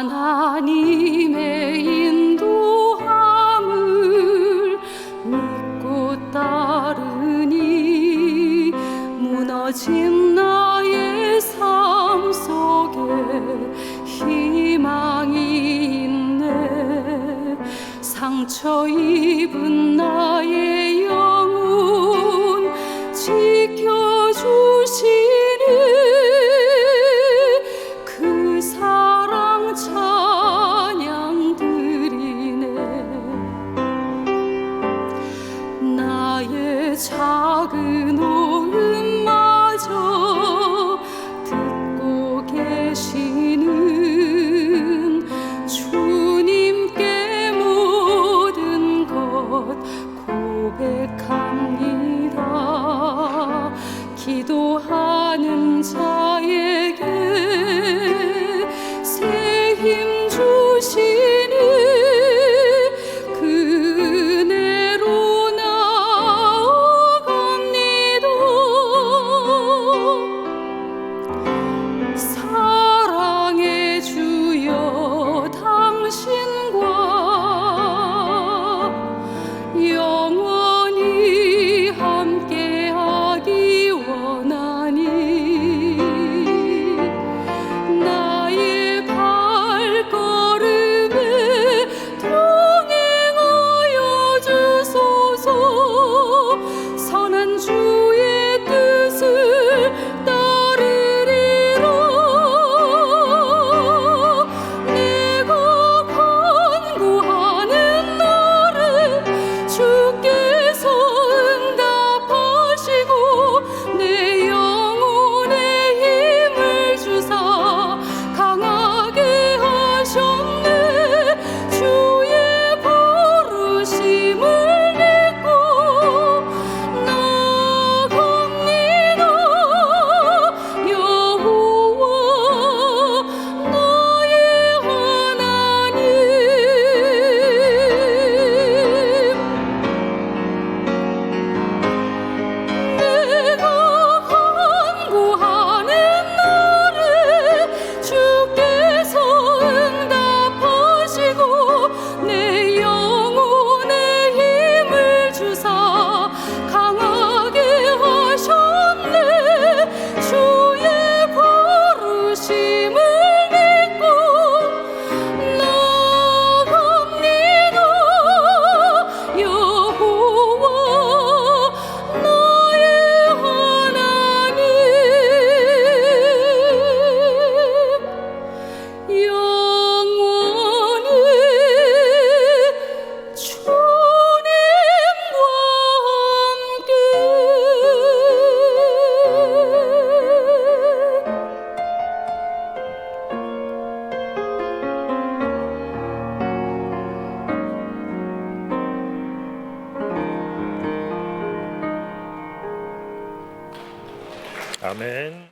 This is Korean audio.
하나님의 인도함을 믿고 따르니 무너진 나의 삶 속에 희망이 있네. 상처 입은 나의 작은 옷 아멘.